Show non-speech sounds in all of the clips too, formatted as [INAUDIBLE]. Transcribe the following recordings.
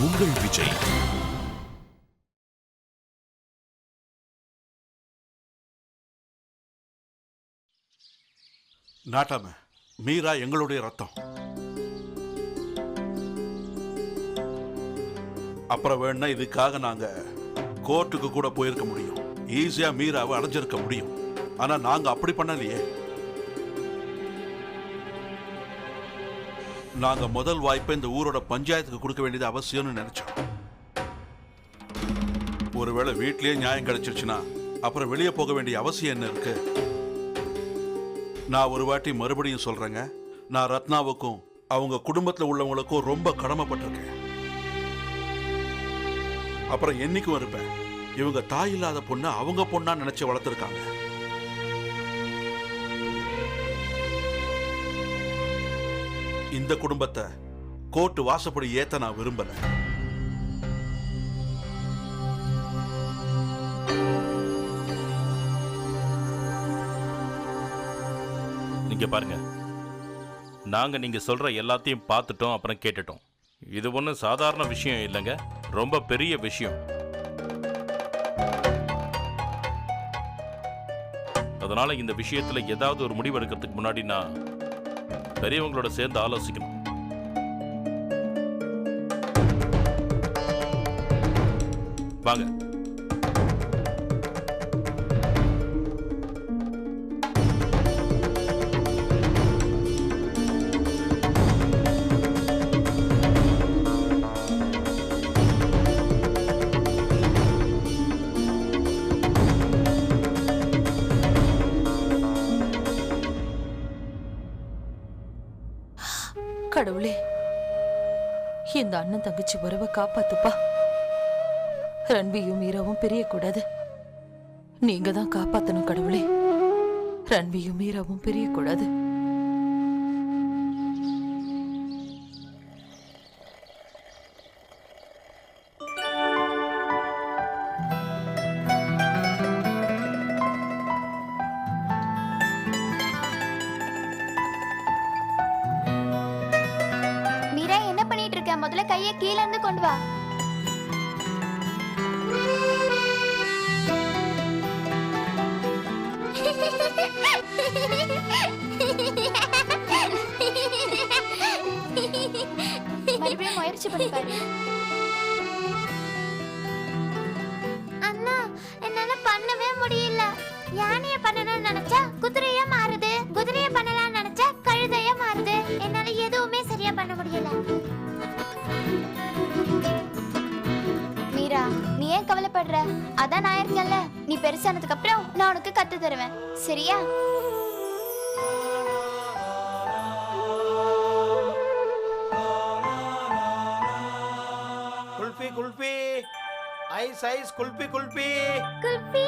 உங்கள் விஜய். நாட்டாம மீரா எங்களுடைய ரத்தம். அப்புறம் வேணா இதுக்காக நாங்க கோர்ட்டுக்கு கூட போயிருக்க முடியும். ஈஸியா மீராவை அடைஞ்சிருக்க முடியும். ஆனா நாங்க அப்படி பண்ணலையே. நாங்க முதல் வாய்ப்பை இந்த ஊரோட பஞ்சாயத்துக்கு கொடுக்க வேண்டியது அவசியம்னு நினைச்சோம். ஒருவேளை வீட்லயே நியாயம் கிடைச்சிருச்சுன்னா அப்புறம் வெளியே போக வேண்டிய அவசியம் என்ன இருக்கு? நான் ஒரு வாட்டி மறுபடியும் சொல்றேங்க. நான் ரத்னாவுக்கும் அவங்க குடும்பத்தில் உள்ளவங்களுக்கும் ரொம்ப கடமைப்பட்டிருக்கேன். அப்புறம் என்னைக்கும் இருப்பேன். இவங்க தாய் இல்லாத பொண்ணை அவங்க பொண்ணா நினைச்சு வளர்த்துருக்காங்க. இந்த குடும்பத்தை கோர்ட்டு வாசப்படி ஏத்த நான் விரும்பல. நீங்க பாருங்க. நாங்க நீங்க சொல்ற எல்லாத்தையும் பார்த்துட்டோம் அப்புறம் கேட்டுட்டோம். இது ஒன்றும் சாதாரண விஷயம் இல்லைங்க. ரொம்ப பெரிய விஷயம். அதனால இந்த விஷயத்துல ஏதாவது ஒரு முடிவு எடுக்கிறதுக்கு முன்னாடி நான் பெரியவங்களோட சேர்ந்து ஆலோசிக்கணும். வாங்க. கடவுளே இந்த அண்ணன் தங்கச்சி உறவை காப்பாத்துப்பா. ரன்வியும் மீராவும் பிரியக்கூடாது. நீங்க தான் காப்பாத்தணும் கடவுளே. ரன்வியும் மீராவும் பிரியக்கூடாது. அண்ணா என்னால பண்ணவே முடியல. யானைய பண்ணணும்னு நினைச்சா குதிரையா மாறுது. குதிரைய பண்ணலாம்னு நினைச்சா கழுதையா மாறுது. என்னால எதுவுமே சரியா பண்ண முடியல. மீரா நீ ஏன் கவலைப்படுற? அதான் நான் இருக்கேன்ல. நீ பெருசானதுக்கு அப்புறம் நான் உனக்கு கத்து தருவேன். சரியா? ஐஸ் குல்ஃபி குல்ஃபி குல்ஃபி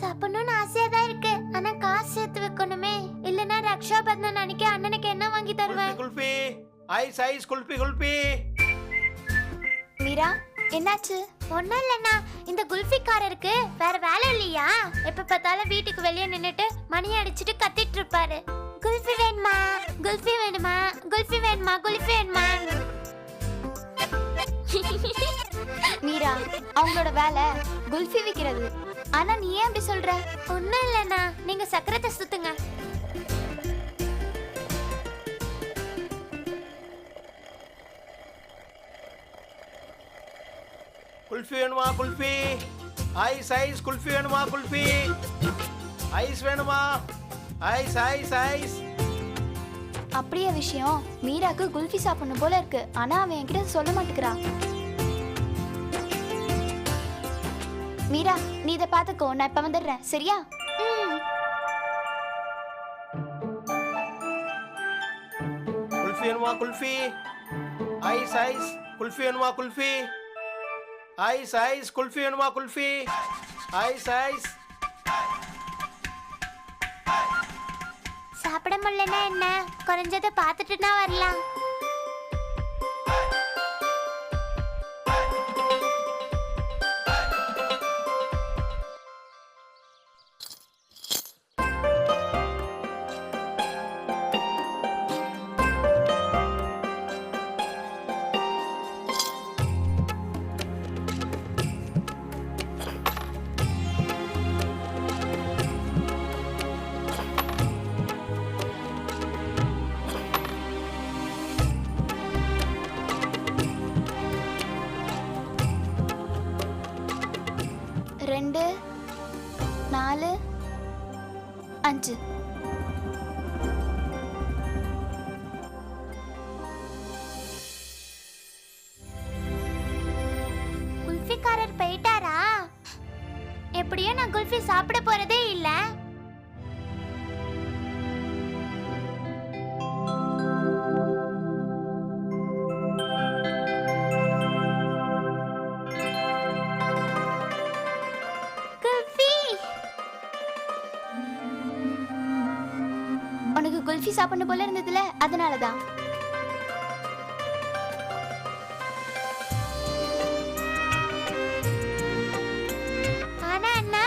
சாப்பிடணும்னு ஆசையா தான் இருக்கு. ஆனா காசு சேர்த்து வைக்கணுமே. இல்லனா ரக்ஷா பந்தன் அன்னைக்கு அண்ணனுக்கு என்ன வாங்கி தருவேன்? குல்ஃபி ஐஸ் ஐஸ் குல்ஃபி குல்ஃபி மீரா என்னாச்சு? ஒண்ணும் இல்லண்ணா. இந்த குல்ஃபிக்காரருக்கு வேற வேலை இல்லையா? எப்ப பார்த்தாலும் வீட்டுக்கு வெளியே நின்னுட்டு மணி அடிச்சிட்டு கத்திட்டு இருப்பாரு குல்ஃபி வேணுமா? குல்ஃபி வேணுமா? குல்ஃபி வேணுமா? குல்ஃபி வேணுமா? [LAUGHS] மீரா அவங்களோட வேலை குல்ஃபி விக்கிறது. ஆனா நீ ஏன் அப்படி சொல்ற? ஒண்ணும் இல்லண்ணா. நீங்க சக்கரத்தை சுத்துங்க. குல்ஃபி வேணுமா குல்ஃபி? ஐஸ் ஐஸ் குல்ஃபி வேணுமா குல்ஃபி? ஐஸ் வேணுமா? Ice ice ice. அப்படியே விஷயம். மீராக்கு குல்ஃபி சாப்பிடணும் போல இருக்கு. ஆனா அவன் என்கிட்ட சொல்ல மாட்டேங்கிறான். மீரா நீ இதை பாத்துக்கோ நான் இப்ப வந்துடுறேன். சரியா. குல்ஃபி வேணுமா குல்ஃபி? Ice ice. குல்ஃபி வேணுமா குல்ஃபி? Ice ice. குல்ஃபி வேணுமா குல்ஃபி? Ice ice. சாப்பிட முடியலன்னா என்ன? குறைஞ்சதை பார்த்துட்டுனா வரலாம். நாலு அஞ்சு. குல்ஃபிக்காரர் போயிட்டாரா? எப்படியோ நான் குல்ஃபி சாப்பிட போறதே இல்லை. அதனால தான் ஆனா அண்ணா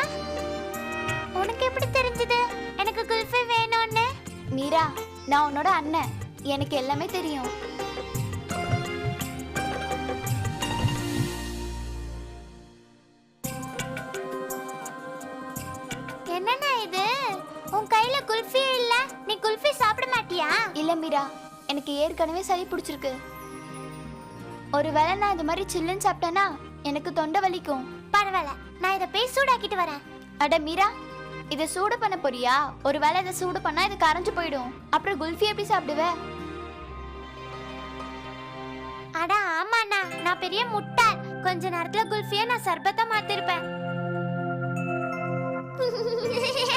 உனக்கு எப்படி தெரிஞ்சது? எனக்கு குல்ஃபி வேணும்னு. மீரா நான் உன்னோட அண்ணன். எனக்கு எல்லாமே தெரியும். ஒருவேளை நான் இந்த மாதிரி சில்லுன்னு சாப்பிட்டேனா எனக்கு தொண்டை வலிக்கும். பரவாயில்ல. நான் இதை போய் சூடாக்கிட்டு வரேன். அட மீரா இதை சூடு பண்ண போறியா? ஒருவேளை இதை சூடு பண்ணா இது கரைஞ்சு போயிடும். அப்புறம் குல்ஃபி எப்படி சாப்பிடுவ? அட ஆமாண்ணா. நான் பெரிய முட்டாள் கொஞ்ச நேரத்துல குல்ஃபியை நான் சர்பத்தா மாத்திருப்பேன். [LAUGHS]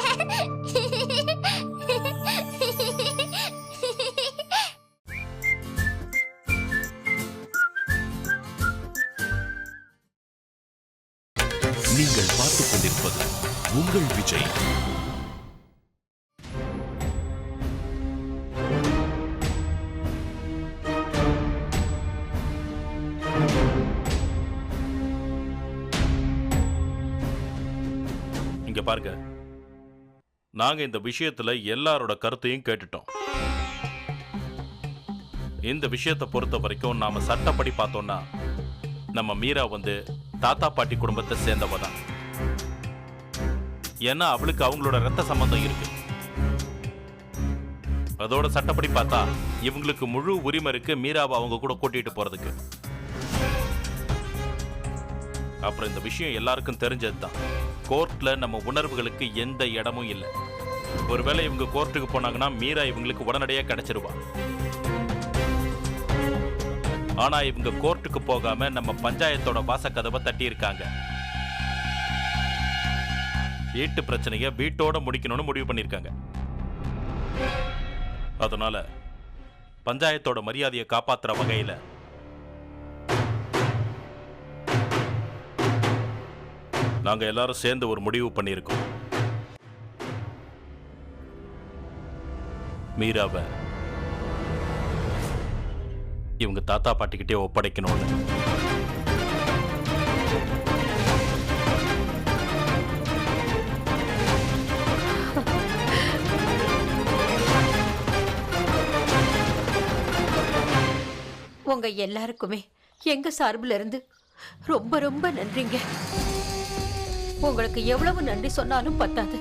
நாங்க இந்த விஷயத்துல எல்லாரோட கருத்தையும் கேட்டுட்டோம். இந்த விஷயத்தை பொறுத்த வரைக்கும் நாம சட்டப்படி பார்த்தோம்னா நம்ம மீரா வந்து தாத்தா பாட்டி குடும்பத்தை சேர்ந்தவ தான். ஏன்னா அவளுக்கு அவங்களோட ரத்த சம்பந்தம் இருக்கு. அதோட சட்டப்படி பார்த்தா இவங்களுக்கு முழு உரிமை இருக்கு மீராவை அவங்க கூட கூட்டிட்டு போறதுக்கு. அப்புறம் இந்த விஷயம் எல்லாருக்கும் தெரிஞ்சதுதான். கோர்ட்டில் நம்ம உணர்வுகளுக்கு எந்த இடமும் இல்லை. ஒருவேளை இவங்க கோர்ட்டுக்கு போனாங்கன்னா மீரா இவங்களுக்கு உடனடியாக கிடைச்சிருவா. ஆனா இவங்க கோர்ட்டுக்கு போகாம நம்ம பஞ்சாயத்தோட வாசக்கதவை தட்டி இருக்காங்க வீட்டு பிரச்சனைய வீட்டோட முடிக்கணும்னு முடிவு பண்ணிருக்காங்க அதனால பஞ்சாயத்தோட மரியாதையை காப்பாத்துற வகையில நாங்கள் எல்லாரும் சேர்ந்து ஒரு முடிவு பண்ணியிருக்கோம். மீராவை இவங்க தாத்தா பாட்டிக்கிட்டே ஒப்படைக்கணும்னு. உங்க எல்லாருக்குமே எங்க சார்பில் இருந்து ரொம்ப ரொம்ப நன்றிங்க. உங்களுக்கு எவ்வளவு நன்றி சொன்னாலும் பத்தாது.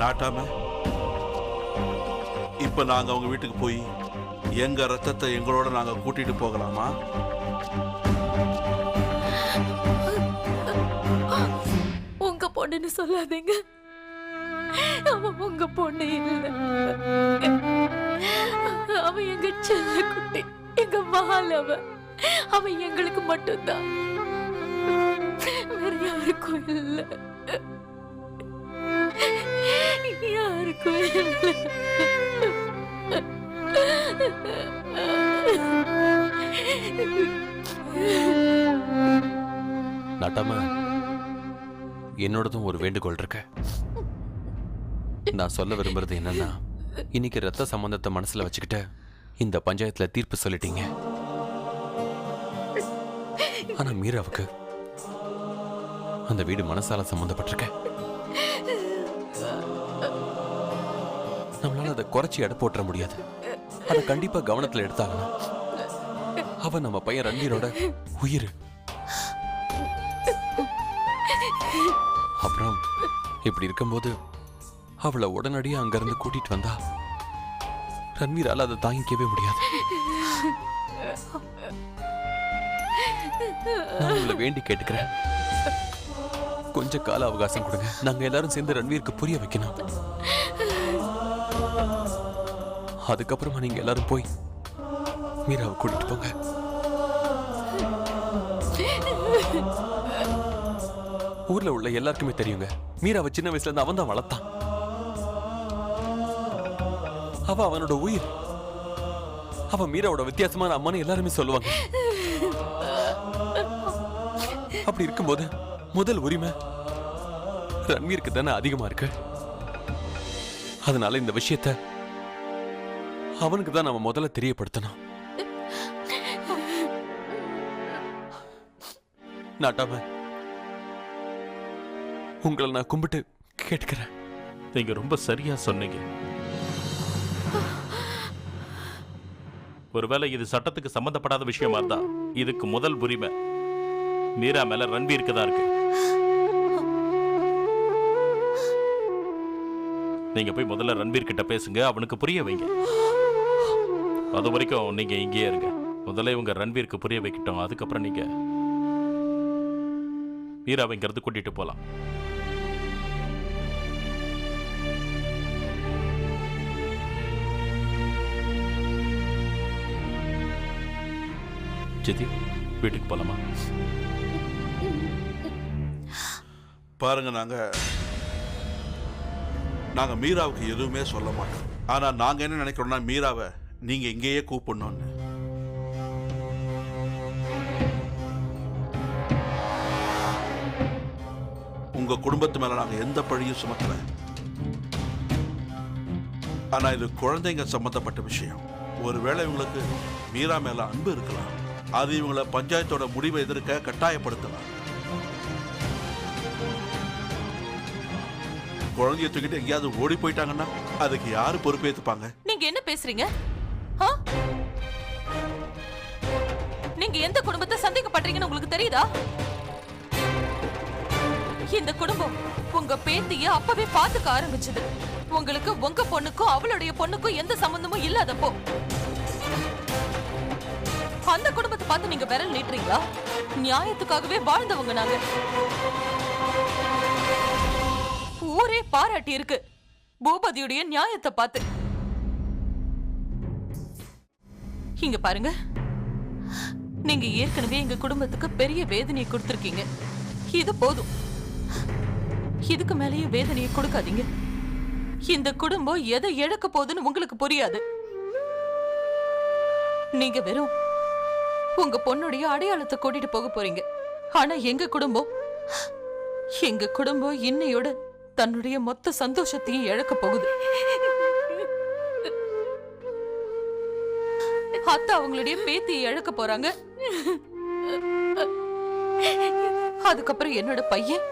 நாட்டாம இப்ப நாங்க அவங்க வீட்டுக்கு போய் எங்க ரத்தத்தை எங்களோட நாங்க கூட்டிட்டு போகலாமா? உங்க பொண்ணுன்னு சொல்லாதீங்க. அவ உங்க பொண்ணு இல்ல. அவ எங்க செல்ல குட்டி எங்க மகள் அவ. அவ எங்களுக்கு மட்டும்தான். வேற யாருக்கும் இல்ல. யாருக்கும் இல்ல. நட்டாம என்னோடதும் ஒரு வேண்டுகோள் இருக்கு. நான் சொல்ல விரும்புறது என்னன்னா இன்னைக்கு ரத்த சம்பந்தத்தை மனசுல வச்சுக்கிட்டு இந்த பஞ்சாயத்துல தீர்ப்பு சொல்லிட்டீங்க. ஆனா மீராவுக்கு அந்த வீடு மனசால சம்பந்தப்பட்டிருக்க. நம்மளால அதை குறைச்சி எடை போட்டுற முடியாது. அதை கண்டிப்பா கவனத்துல எடுத்தாகணும். அவ நம்ம பையன் ரண்டீரோட உயிர். அப்புறம் இப்படி இருக்கும்போது அவளை உடனடியே அங்கிருந்து கூட்டிட்டு வந்தா ரன்வீரால் அதை தாங்கிக்கவே முடியாது. நான் உங்களை வேண்டி கேட்டுக்கிறேன். கொஞ்ச கால அவகாசம் கொடுங்க. நாங்க எல்லாரும் சேர்ந்து ரன்வீருக்கு புரிய வைக்கணும். அதுக்கப்புறமா நீங்க எல்லாரும் போய் மீராவை கூட்டிட்டு போங்க. ஊர்ல உள்ள எல்லாருக்குமே தெரியுங்க. மீராவை சின்ன வயசுல இருந்து அவன் தான் வளர்த்தான். அவ அவனோட உயிர். அவ மீராவோட வித்தியாசமான அம்மான்னு எல்லாருமே சொல்லுவாங்க. அப்படி இருக்கும்போது முதல் உரிமை ரன்வீருக்கு தானே அதிகமா இருக்கு. அதனால இந்த விஷயத்த அவனுக்கு தான் நம்ம முதல்ல தெரியப்படுத்தணும். நாட்டாம உங்களை நான் கும்பிட்டு கேட்கிறேன் நீங்க ரொம்ப சரியா சொன்னீங்க. ஒருவேளை இது சட்டத்துக்கு சம்பந்தப்படாத விஷயமா இருந்தா இதுக்கு முதல் உரிமை. மீரா மேல ரன்வீருக்கு தான் இருக்கு. நீங்க போய் முதல்ல ரன்வீர் கிட்ட பேசுங்க அவனுக்கு புரிய வைங்க. அது வரைக்கும் நீங்க இங்கேயே இருங்க. முதல்ல இவங்க ரன்வீருக்கு புரிய வைக்கட்டும். அதுக்கப்புறம் நீங்க மீராவை இங்கிருந்து கூட்டிட்டு போலாம். சித்தி வீட்டுக்கு போலாமா? பாருங்க நாங்க நாங்க மீராவுக்கு எதுவுமே சொல்ல மாட்டோம். ஆனா நாங்க என்ன நினைக்கிறோம்னா மீராவை நீங்க இங்கேயே கூப்பிடணும்னு. உங்க குடும்பத்து மேல நாங்க எந்த பழியும் சுமத்தல ஆனா இது குழந்தைங்க சம்பந்தப்பட்ட விஷயம். ஒருவேளை இவங்களுக்கு மீரா மேல அன்பு இருக்கலாம். அது இவங்களை பஞ்சாயத்தோட முடிவை எதிர்க்க கட்டாயப்படுத்தலாம். குழந்தைய தூக்கிட்டு எங்கேயாவது ஓடி போயிட்டாங்கன்னா அதுக்கு யாரு பொறுப்பேத்துப்பாங்க நீங்க என்ன பேசுறீங்க? நீங்க எந்த குடும்பத்தை சந்தேகப்படுறீங்கன்னு உங்களுக்கு தெரியுதா? இந்த குடும்பம் உங்க பேத்திய அப்பவே பாத்துக்க ஆரம்பிச்சது. உங்களுக்கு உங்க பொண்ணுக்கும் அவளுடைய பொண்ணுக்கும் எந்த சம்பந்தமும் இல்லாதப்போ. அந்த குடும்பத்தை பார்த்து நீங்க விரல் நீட்டுறீங்களா? நியாயத்துக்காகவே வாழ்ந்தவங்க நாங்க. ஊரே பாராட்டி இருக்கு. பூபதியுடைய நியாயத்தை பார்த்து. இங்க பாருங்க. நீங்க ஏற்கனவே எங்க குடும்பத்துக்கு பெரிய வேதனையை கொடுத்திருக்கீங்க. இது போதும். இதுக்கு மேலேயும் வேதனையை கொடுக்காதீங்க. இந்த குடும்பம் எதை இழக்க போகுதுன்னு உங்களுக்கு புரியாது. நீங்க வெறும் உங்க பொண்ணுடைய அடையாளத்தை கூட்டிட்டு போக போறீங்க. ஆனா எங்க குடும்பம்? எங்க குடும்பம் இன்னையோட தன்னுடைய மொத்த சந்தோஷத்தையும் இழக்க போகுது. அத்தை அவங்களுடைய பேத்தியை இழக்க போறாங்க. அதுக்கப்புறம் என்னோட பையன்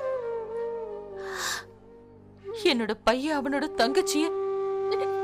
என்னோட பையன் அவனோட தங்கச்சிய. நீங்கள்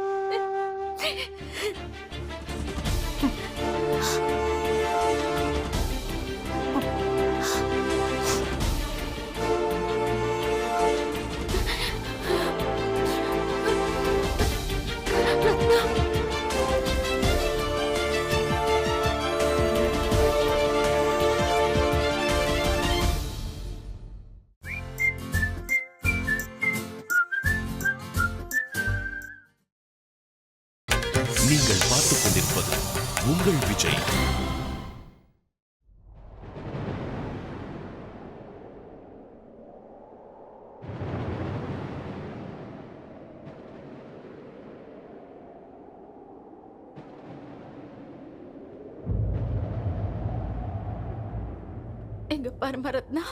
பரமரத்னா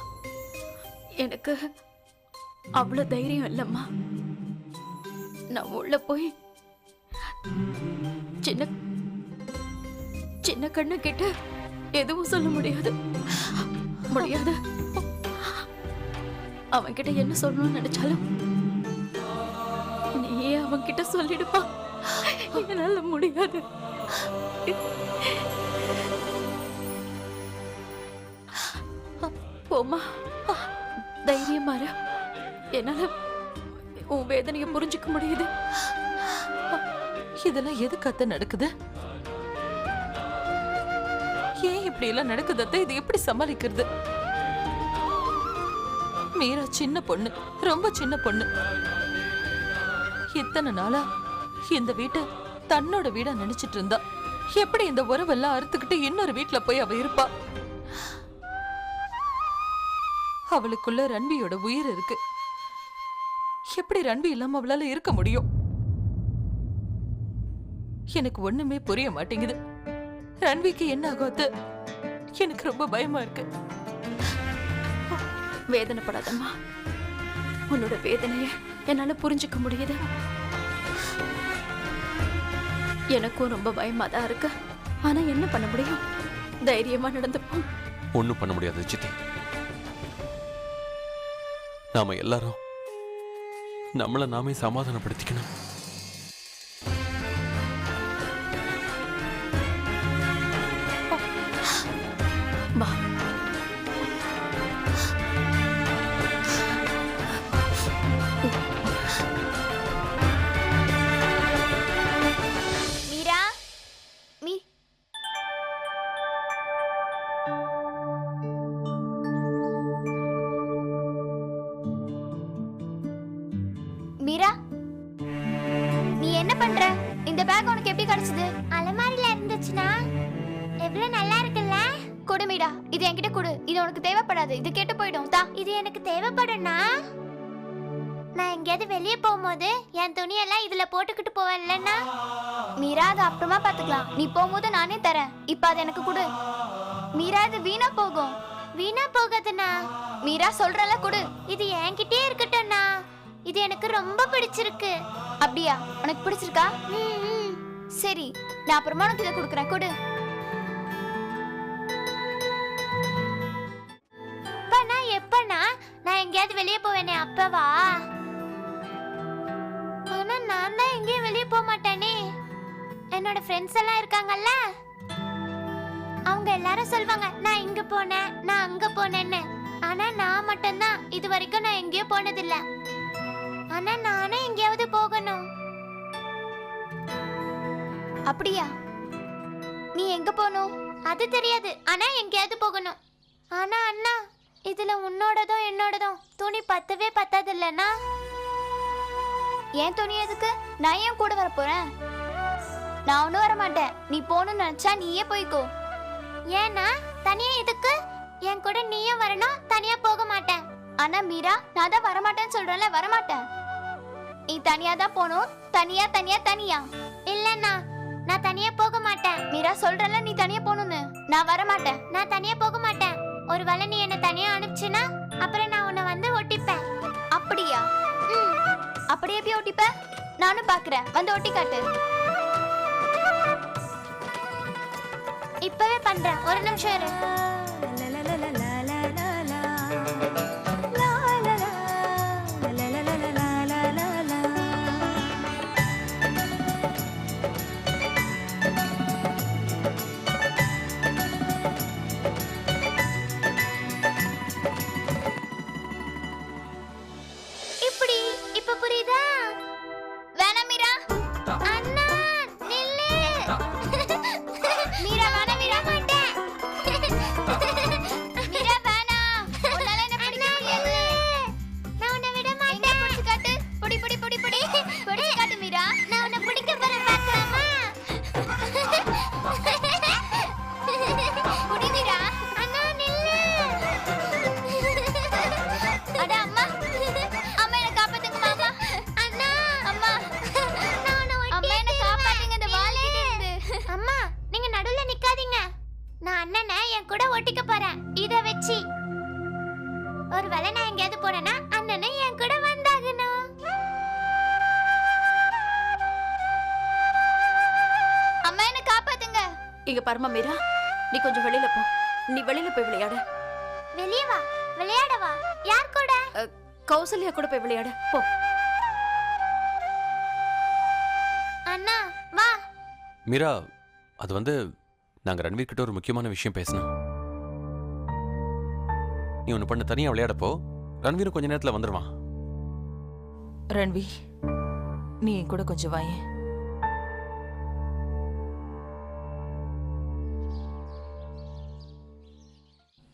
எனக்கு அவ்வளோ தைரியம் இல்லைம்மா. நான் உள்ள போய் சின்ன சின்ன கண்ணு கிட்ட எதுவும் சொல்ல முடியாது. முடியாது. அவன்கிட்ட என்ன சொல்லணும்னு நினைச்சாலும் நீயே அவன்கிட்ட சொல்லிடுப்பா. என்னால் முடியாது. போமா தைரியம் மாற. என்னால உன் வேதனையை புரிஞ்சுக்க முடியுது. இதெல்லாம் எது கத்த நடக்குது? ஏன் இப்படி எல்லாம் நடக்குது அத்தை? இது எப்படி சமாளிக்கிறது? மீரா சின்ன பொண்ணு. ரொம்ப சின்ன பொண்ணு. இத்தனை நாளா இந்த வீட்டை தன்னோட வீடா நினைச்சிட்டு இருந்தா. எப்படி இந்த உறவெல்லாம் அறுத்துக்கிட்டு இன்னொரு வீட்ல போய் அவ இருப்பா? அவளுக்குள்ள ரன்வியோட உயிர் இருக்கு. எப்படி ரன்வி இல்லாம அவளால இருக்க முடியும்? எனக்கு ஒண்ணுமே புரிய மாட்டேங்குது. ரன்விக்கு என்ன ஆகும் அத்தை? எனக்கு ரொம்ப பயமா இருக்கு. வேதனைப்படாதம்மா. உன்னோட வேதனைய என்னால புரிஞ்சுக்க முடியுது. எனக்கும் ரொம்ப பயமா தான் இருக்கு. ஆனா என்ன பண்ண முடியும்? தைரியமா நடந்துப்போம். ஒன்றும் பண்ண முடியாது சித்தி. நாம எல்லாரும் நம்மளை நாமே சமாதானப்படுத்திக்கணும். எவ்வளவு நல்லா இருக்குல்ல? கொடு மீரா. இது என்கிட்ட கொடு. இது உனக்கு தேவைப்படாது. இது கெட்டு போயிடும். தா. இது எனக்கு தேவைப்படும்னா? நான் எங்கேயாவது வெளியே போகும்போது என் துணியெல்லாம் இதுல போட்டுக்கிட்டு போவேன்லன்னா மீரா அது அப்புறமா பாத்துக்கலாம் நீ போகும்போது நானே தரேன். இப்ப அது எனக்கு கொடு. மீரா இது வீணா போகும். வீணா போகாதுண்ணா. மீரா சொல்றல கொடு. இது என்கிட்டயே இருக்கட்டும்ண்ணா. இது எனக்கு ரொம்ப பிடிச்சிருக்கு. அப்படியா? உனக்கு பிடிச்சிருக்கா? சரி. நான் அப்புறமா உனக்கு இதை கொடுக்குறேன். கொடு. அப்பனா எப்பனா? நான் எங்கேயாவது வெளியே போவேனே அப்பவா? ஆனா நான் தான் எங்கேயும் வெளியே போக மாட்டேனே. என்னோட ஃப்ரெண்ட்ஸ் எல்லாம் இருக்காங்கல்ல? அவங்க எல்லாரும் சொல்வாங்க நான் இங்க போனேன் நான் அங்க போனேன்னு. ஆனா நான் மட்டும்தான். இது வரைக்கும் நான் எங்கேயும் போனதில்ல. ஆனா நானும் எங்கேயாவது போகணும். அப்படியா? நீ எங்க போகணும்? அது தெரியாது. ஆனா எங்கேயாவது போகணும். ஆனா அண்ணா இதுல உன்னோடதும் என்னோடதும் துணி பத்தவே பத்தாது இல்லைன்னா ஏன் துணி எதுக்கு? நான் ஏன் கூட வர போறேன்? நான் ஒன்றும் வர மாட்டேன் நீ போகணும்னு நினைச்சா நீயே போய்க்கோ. ஏன்னா தனியா எதுக்கு? என் கூட நீயும் வரணும் தனியா போக மாட்டேன். ஆனா மீரா நான் தான் வரமாட்டேன்னு சொல்றேன்ல வரமாட்டேன். நீ தனியா தான் போகணும் தனியா தனியா தனியா. இல்லண்ணா நான் தனியா போக மாட்டேன். மீரா சொல்றல நீ தனியா போகணும்னு. நான் வர மாட்டேன் நான் தனியா போக மாட்டேன். ஒருவேளை நீ என்ன தனியா அனுப்பிச்சுனா அப்புறம் நான் உன்னை வந்து ஒட்டிப்பேன். அப்படியா? ம். அப்படியே எப்படி ஒட்டிப்ப. நானும் பாக்குறேன். வந்து ஒட்டி காட்டு. இப்பவே பண்றேன். ஒரு நிமிஷம் இரு. அண்ணனை என் கூட ஒட்டிக்க போறேன் இத வச்சு. ஒருவேளை நான் எங்கேயாவது போனேன்னா அண்ணனை என் கூட வந்தாகணும். அம்மா என்ன காப்பாத்துங்க. இங்க பரம மீரா. நீ கொஞ்சம் வெளியில போ. நீ வெளியில போய் விளையாடு. வெளியே வா. விளையாடவா யார் கூட? கௌசல்யா கூட போய் விளையாடு. போ. அண்ணா வா. மீரா அது வந்து நாங்கள் ரன்வீர் கிட்ட ஒரு முக்கியமான விஷயம் பேசணும். நீ ஒன்று பண்ண தனியாக விளையாடப்போ ரன்வீர் கொஞ்ச நேரத்தில் வந்துடுவான் ரன்வீர் நீ கூட கொஞ்சம் வாயே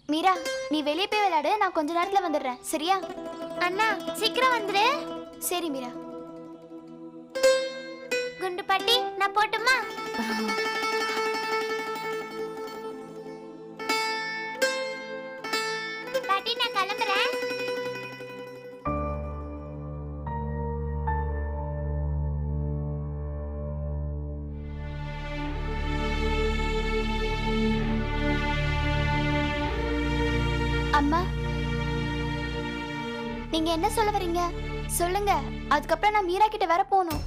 மீரா நீ வெளியே போய் விளையாடு நான் கொஞ்ச நேரத்தில் வந்துடுறேன். சரியா? அண்ணா சீக்கிரம் வந்துடு சரி மீரா. குண்டு பாட்டி நான் போட்டுமா? அம்மா. நீங்க என்ன சொல்ல வரீங்க? சொல்லுங்க. அதுக்கப்புறம் நான் மீரா கிட்ட வர போகணும்.